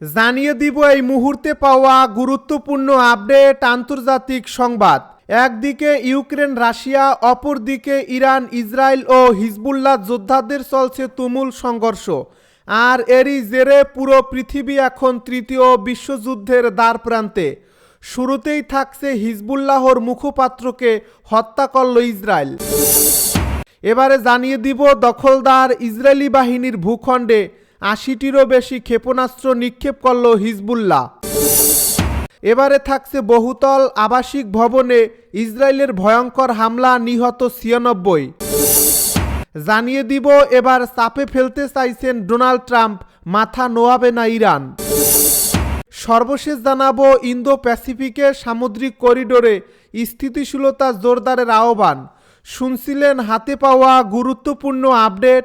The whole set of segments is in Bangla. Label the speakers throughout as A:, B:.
A: জানিয়ে দিব এই মুহূর্তে পাওয়া গুরুত্বপূর্ণ আপডেট আন্তর্জাতিক সংবাদ। একদিকে ইউক্রেন, রাশিয়া, অপরদিকে ইরান, ইসরায়েল ও হিজবুল্লাহ যোদ্ধাদের চলছে তুমুল সংঘর্ষ। আর এরই জেরে পুরো পৃথিবী এখন তৃতীয় বিশ্বযুদ্ধের দ্বার প্রান্তে শুরুতেই থাকছে হিজবুল্লাহর মুখপাত্রকে হত্যা করল ইসরায়েল। এবারে জানিয়ে দিব দখলদার ইসরায়েলি বাহিনীর ভূখণ্ডে আশিটিরও বেশি ক্ষেপণাস্ত্র নিক্ষেপ করল হিজবুল্লাহ। এবারে থাকছে বহুতল আবাসিক ভবনে ইসরায়েলের ভয়ঙ্কর হামলা নিহত ছিয়ানব্বই। জানিয়ে দিব, এবার চাপে ফেলতে চাইছেন ডোনাল্ড ট্রাম্প, মাথা নোয়াবে না ইরান। সর্বশেষ জানাব ইন্দো প্যাসিফিকের সামুদ্রিক করিডোরে স্থিতিশীলতা জোরদারের আহ্বান। শুনছিলেন হাতে পাওয়া গুরুত্বপূর্ণ আপডেট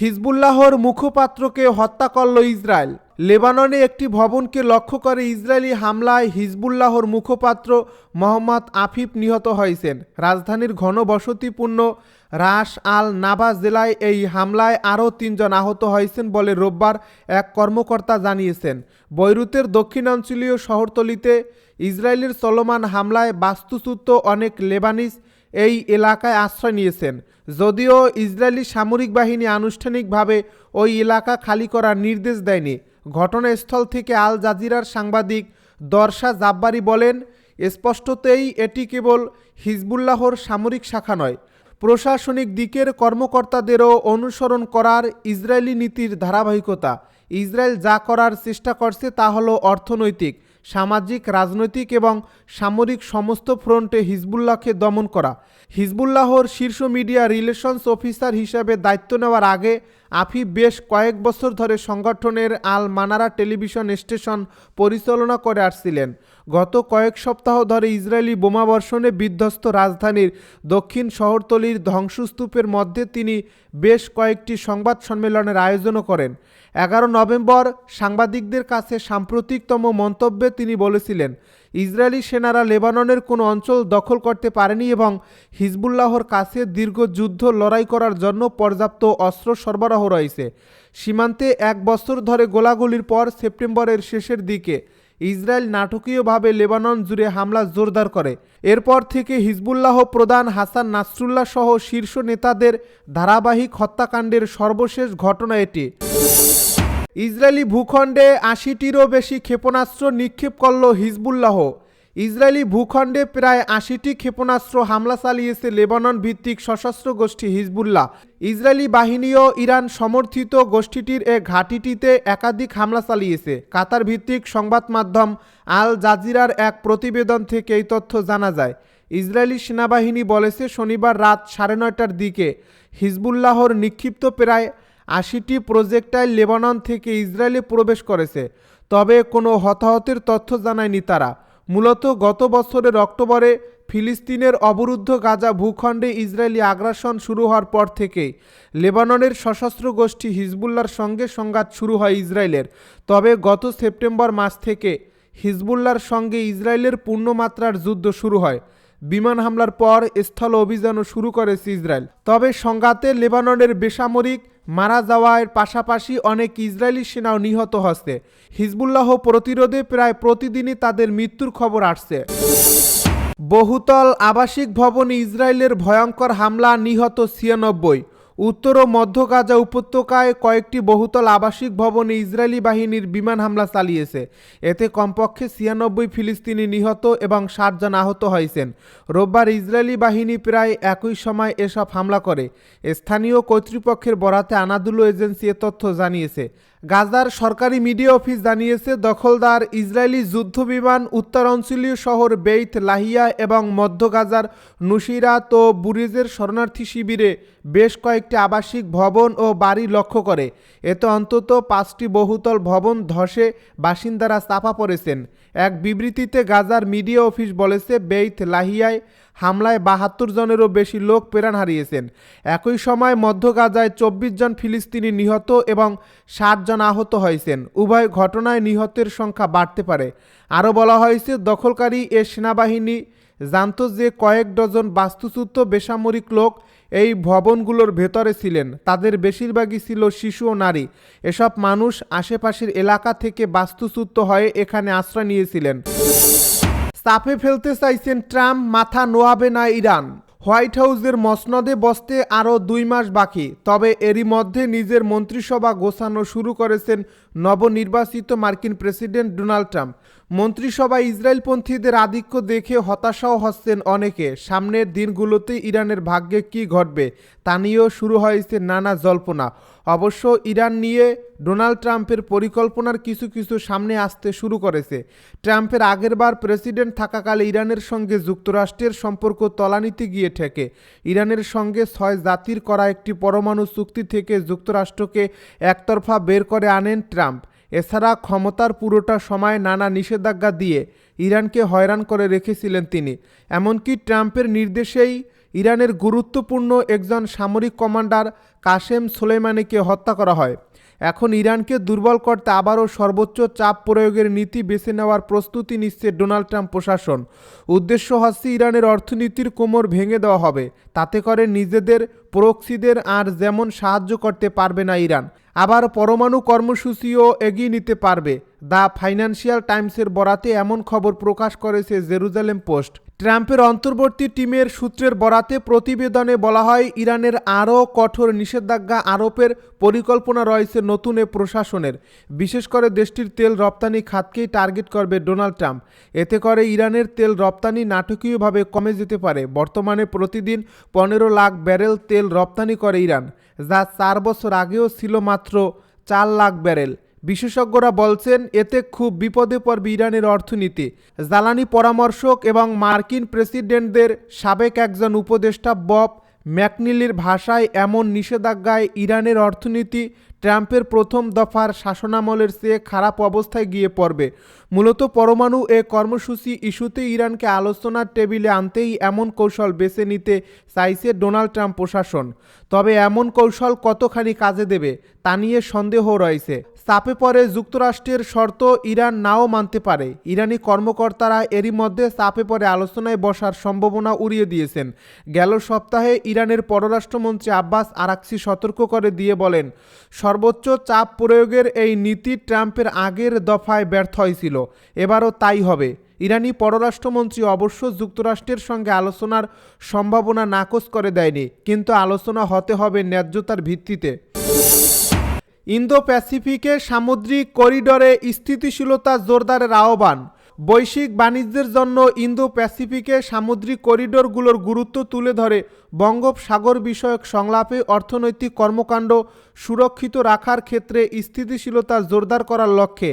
A: হিজবুল্লাহর মুখপাত্রকে হত্যা করল ইসরায়েল। লেবাননে একটি ভবনকে লক্ষ্য করে ইসরায়েলি হামলায় হিজবুল্লাহর মুখপাত্র মোহাম্মদ আফিফ নিহত হয়েছেন। রাজধানীর ঘনবসতিপূর্ণ রাস আল নাবা জেলায় এই হামলায় আরও তিনজন আহত হয়েছেন বলে রোববার এক কর্মকর্তা জানিয়েছেন। বৈরুতের দক্ষিণাঞ্চলীয় শহরতলিতে ইসরায়েলের চলমান হামলায় বাস্তুচ্যুত অনেক লেবানিস এই এলাকায় আশ্রয় নিয়েছেন। যদিও ইসরায়েলি সামরিক বাহিনী আনুষ্ঠানিকভাবে ওই এলাকা খালি করার নির্দেশ দেয়নি। ঘটনাস্থল থেকে আল জাজিরার সাংবাদিক দর্শা জাব্বারি বলেন, স্পষ্টতেই এটি কেবল হিজবুল্লাহর সামরিক শাখা নয়। প্রশাসনিক দিকের কর্মকর্তাদেরও অনুসরণ করার ইসরায়েলি নীতির ধারাবাহিকতা। ইসরায়েল যা করার চেষ্টা করছে তা হলো অর্থনৈতিক। সামাজিক, রাজনৈতিক এবং সামরিক সমস্ত ফ্রন্টে হিজবুল্লাহকে দমন করা। হিজবুল্লাহর শীর্ষ মিডিয়া রিলেশনস অফিসার হিসাবে দায়িত্ব নেওয়ার আগে আফি বেশ কয়েক বছর ধরে সংগঠনের আল মানারা টেলিভিশন স্টেশন পরিচালনা করে আসছিলেন। গত কয়েক সপ্তাহ ধরে ইসরায়েলি বোমাবর্ষণে বিধ্বস্ত রাজধানীর দক্ষিণ শহরতলির ধ্বংসস্তূপের মধ্যে তিনি বেশ কয়েকটি সংবাদ সম্মেলনের আয়োজনও করেন। এগারো নভেম্বর সাংবাদিকদের কাছে সাম্প্রতিকতম মন্তব্যে তিনি বলেছিলেন, ইসরায়েলি সেনারা লেবাননের কোনো অঞ্চল দখল করতে পারেনি এবং হিজবুল্লাহর কাছে দীর্ঘ যুদ্ধ লড়াই করার জন্য পর্যাপ্ত অস্ত্র সরবরাহ রয়েছে। সীমান্তে এক বছর ধরে গোলাগুলির পর সেপ্টেম্বরের শেষের দিকে ইসরায়েল নাটকীয়ভাবে লেবানন জুড়ে হামলা জোরদার করে। এরপর থেকে হিজবুল্লাহ প্রধান হাসান নাসরুল্লাহ সহ শীর্ষ নেতাদের ধারাবাহিক হত্যাকাণ্ডের সর্বশেষ ঘটনা এটি। ইসরায়েলি ভূখণ্ডে আশিটিরও বেশি ক্ষেপণাস্ত্র নিক্ষেপ করল হিজবুল্লাহ। ইসরায়েলি ভূখণ্ডে প্রায় আশিটি ক্ষেপণাস্ত্র হামলা চালিয়েছে লেবানন ভিত্তিক সশস্ত্র গোষ্ঠী হিজবুল্লাহ। ইসরায়েলি বাহিনীও ইরান সমর্থিত গোষ্ঠীটির এ ঘাঁটিটিতে একাধিক হামলা চালিয়েছে। কাতার ভিত্তিক সংবাদ মাধ্যম আল জাজিরার এক প্রতিবেদন থেকে এই তথ্য জানা যায়। ইসরায়েলি সেনাবাহিনী বলেছে, শনিবার রাত সাড়ে নয়টার দিকে হিজবুল্লাহর নিক্ষিপ্ত প্রায় আশিটি প্রজেক্টাইল লেবানন থেকে ইসরায়েলে প্রবেশ করেছে। তবে কোনো হতাহতের তথ্য জানায়নি তারা। মূলত গত বছরের অক্টোবরে ফিলিস্তিনের অবরুদ্ধ গাজা ভূখণ্ডে ইসরায়েলি আগ্রাসন শুরু হওয়ার পর থেকে লেবাননের সশস্ত্র গোষ্ঠী হিজবুল্লার সঙ্গে সংঘাত শুরু হয় ইসরায়েলের। তবে গত সেপ্টেম্বর মাস থেকে হিজবুল্লার সঙ্গে ইসরায়েলের পূর্ণমাত্রার যুদ্ধ শুরু হয়। বিমান হামলার পর স্থল অভিযানও শুরু করেছে ইসরায়েল। তবে সংঘাতে লেবাননের বেসামরিক মারা যাওয়ার পাশাপাশি অনেক ইসরায়েলি সেনাও নিহত হচ্ছে। হিজবুল্লাহ প্রতিরোধে প্রায় প্রতিদিনই তাদের মৃত্যুর খবর আসছে। বহুতল আবাসিক ভবনে ইসরায়েলের ভয়ঙ্কর হামলা নিহত ছিয়ানব্বই। উত্তর ও মধ্য গাজা উপত্যকায় কয়েকটি বহুতল আবাসিক ভবনে ইসরায়েলি বাহিনীর বিমান হামলা চালিয়েছে। এতে কমপক্ষে ছিয়ানব্বই ফিলিস্তিনি নিহত এবং ষাটজন আহত হয়েছেন। রোববার ইসরায়েলি বাহিনী প্রায় একই সময় এসব হামলা করে। স্থানীয় কর্তৃপক্ষের বরাতে আনাদুলো এজেন্সি এ তথ্য জানিয়েছে। গাজার সরকারি মিডিয়া অফিস জানিয়েছে, দখলদার ইসরায়েলি যুদ্ধবিমান উত্তরাঞ্চলীয় শহর বেইত লাহিয়া এবং মধ্য গাজার নুসিরাত ও বুরিজের শরণার্থী শিবিরে বেশ কয়েকটি আবাসিক ভবন ও বাড়ি লক্ষ্য করে। এতে অন্তত পাঁচটি বহুতল ভবন ধসে বাসিন্দারা চাপা পড়েছেন। এক বিবৃতিতে গাজার মিডিয়া অফিস বলেছে বেইথ লাহিয়ায় হামলায় বাহাত্তর জনেরও বেশি লোক প্রাণ হারিয়েছেন। একই সময় মধ্য গাজায় চব্বিশ জন ফিলিস্তিনি নিহত এবং ষাট জন আহত হয়েছেন। উভয় ঘটনায় নিহতের সংখ্যা বাড়তে পারে। আরও বলা হয়েছে, দখলকারী এ সেনাবাহিনী জানত যে কয়েক ডজন বাস্তুচ্যুত বেসামরিক লোক এই ভবনগুলোর ভেতরে ছিলেন। তাদের বেশিরভাগই ছিল শিশু ও নারী। এসব মানুষ আশেপাশের এলাকা থেকে বাস্তুচ্যুত হয়ে এখানে আশ্রয় নিয়েছিলেন। চাপে ফেলতে চাইছেন ট্রাম্প, মাথা নোয়াবে না ইরান। হোয়াইট হাউসের মসনদে বসতে আরও দুই মাস বাকি। তবে এরই মধ্যে নিজের মন্ত্রিসভা গোছানো শুরু করেছেন নবনির্বাচিত মার্কিন প্রেসিডেন্ট ডোনাল্ড ট্রাম্প। মন্ত্রিসভা ইসরায়েলপন্থীদের আধিক্য দেখে হতাশাও হচ্ছেন অনেকে। সামনের দিনগুলোতে ইরানের ভাগ্যে কি ঘটবে, তা নিয়েও শুরু হয়েছে নানা জল্পনা। অবশ্য ইরান নিয়ে ডোনাল্ড ট্রাম্পের পরিকল্পনার কিছু কিছু সামনে আসতে শুরু করেছে। ট্রাম্পের আগেরবার প্রেসিডেন্ট থাকাকালে ইরানের সঙ্গে যুক্তরাষ্ট্রের সম্পর্ক তলানিতে গিয়ে ঠেকে। ইরানের সঙ্গে ছয় জাতির করা একটি পরমাণু চুক্তি থেকে যুক্তরাষ্ট্রকে একতরফা বের করে আনেন ট্রাম্প। এছাড়া ক্ষমতার পুরোটা সময় নানা নিষেধাজ্ঞা দিয়ে ইরানকে হয়রান করে রেখেছিলেন তিনি। এমনকি ট্রাম্পের নির্দেশেই ইরানের গুরুত্বপূর্ণ একজন সামরিক কমান্ডার কাশেম সোলেমানিকে হত্যা করা হয়। এখন ইরানকে দুর্বল করতে আবারও সর্বোচ্চ চাপ প্রয়োগের নীতি বেছে নেওয়ার প্রস্তুতি নিচ্ছে ডোনাল্ড ট্রাম্প প্রশাসন। উদ্দেশ্য হচ্ছে ইরানের অর্থনীতির কোমর ভেঙে দেওয়া হবে। তাতে করে নিজেদের প্রক্সিদের আর যেমন সাহায্য করতে পারবে না ইরান। আবার পরমাণু কর্মসূচিও এগিয়ে নিতে পারবে। দ্য ফাইন্যান্সিয়াল টাইমসের বরাতে এমন খবর প্রকাশ করেছে জেরুজালেম পোস্ট। ট্রাম্পের অন্তর্বর্তী টিমের সূত্রের বরাতে প্রতিবেদনে বলা হয়, ইরানের আরও কঠোর নিষেধাজ্ঞা আরোপের পরিকল্পনা রয়েছে নতুন এ প্রশাসনের। বিশেষ করে দেশটির তেল রপ্তানি খাতকেই টার্গেট করবে ডোনাল্ড ট্রাম্প। এতে করে ইরানের তেল রপ্তানি নাটকীয়ভাবে কমে যেতে পারে। বর্তমানে প্রতিদিন পনেরো লাখ ব্যারেল তেল রপ্তানি করে ইরান, যা চার বছর আগেও ছিল মাত্র চার লাখ ব্যারেল। বিশেষজ্ঞরা বলছেন, এতে খুব বিপদে পড়বে ইরানের অর্থনীতি। জ্বালানি পরামর্শক এবং মার্কিন প্রেসিডেন্টদের সাবেক একজন উপদেষ্টা বব ম্যাকনিলির ভাষায় এমন নিষেধাজ্ঞায় ইরানের অর্থনীতি ট্রাম্পের প্রথম দফার শাসনামলের চেয়ে খারাপ অবস্থায় গিয়ে পড়বে। মূলত পরমাণু এ কর্মসূচি ইস্যুতে ইরানকে আলোচনার টেবিলে আনতেই এমন কৌশল বেছে নিতে চাইছে ডোনাল্ড ট্রাম্প প্রশাসন। তবে এমন কৌশল কতখানি কাজে দেবে, তা নিয়ে সন্দেহ রয়েছে। চাপে পড়ে যুক্তরাষ্ট্রের শর্ত ইরান নাও মানতে পারে। ইরানি কর্মকর্তারা এরই মধ্যে চাপে পড়ে আলোচনায় বসার সম্ভাবনা উড়িয়ে দিয়েছেন। গেল সপ্তাহে ইরানের পররাষ্ট্রমন্ত্রী আব্বাস আরাকসি সতর্ক করে দিয়ে বলেন সর্বোচ্চ চাপ প্রয়োগের এই নীতি ট্রাম্পের আগের দফায় ব্যর্থ হয়েছিল। এবারও তাই হবে। ইরানি পররাষ্ট্রমন্ত্রী অবশ্য যুক্তরাষ্ট্রের সঙ্গে আলোচনার সম্ভাবনা নাকচ করে দেয়নি, কিন্তু আলোচনা হতে হবে ন্যায্যতার ভিত্তিতে। ইন্দো প্যাসিফিকে সামুদ্রিক করিডরে স্থিতিশীলতা জোরদারের আহ্বান। বৈশ্বিক বাণিজ্যের জন্য ইন্দো প্যাসিফিকে সামুদ্রিক করিডোরগুলোর গুরুত্ব তুলে ধরে বঙ্গোপসাগর বিষয়ক সংলাপে অর্থনৈতিক কর্মকাণ্ড সুরক্ষিত রাখার ক্ষেত্রে স্থিতিশীলতা জোরদার করার লক্ষ্যে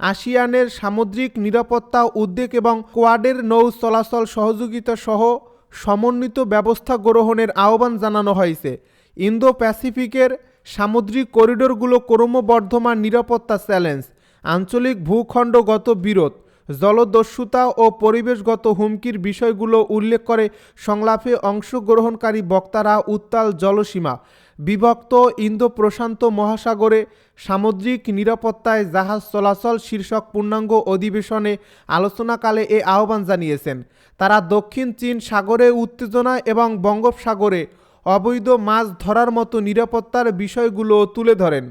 A: আসিয়ানের সামুদ্রিক নিরাপত্তা উদ্বেগ এবং কোয়াডের নৌ চলাচল সহযোগিতা সহ সমন্বিত ব্যবস্থা গ্রহণের আহ্বান জানানো হয়েছে। ইন্দো প্যাসিফিকের সামুদ্রিক করিডোরগুলো ক্রমবর্ধমান নিরাপত্তা চ্যালেঞ্জ, আঞ্চলিক ভূখণ্ডগত বিরোধ জলদস্যুতা ও পরিবেশগত হুমকির বিষয়গুলো উল্লেখ করে সংলাপে অংশগ্রহণকারী বক্তারা উত্তাল জলসীমা, বিভক্ত ইন্দো প্রশান্ত মহাসাগরে সামুদ্রিক নিরাপত্তায় জাহাজ চলাচল শীর্ষক পূর্ণাঙ্গ অধিবেশনে আলোচনাকালে এ আহ্বান জানিয়েছেন। তারা দক্ষিণ চীন সাগরে উত্তেজনা এবং বঙ্গোপসাগরে অবৈধ মাছ ধরার মতো নিরাপত্তার বিষয়গুলো তুলে ধরেন।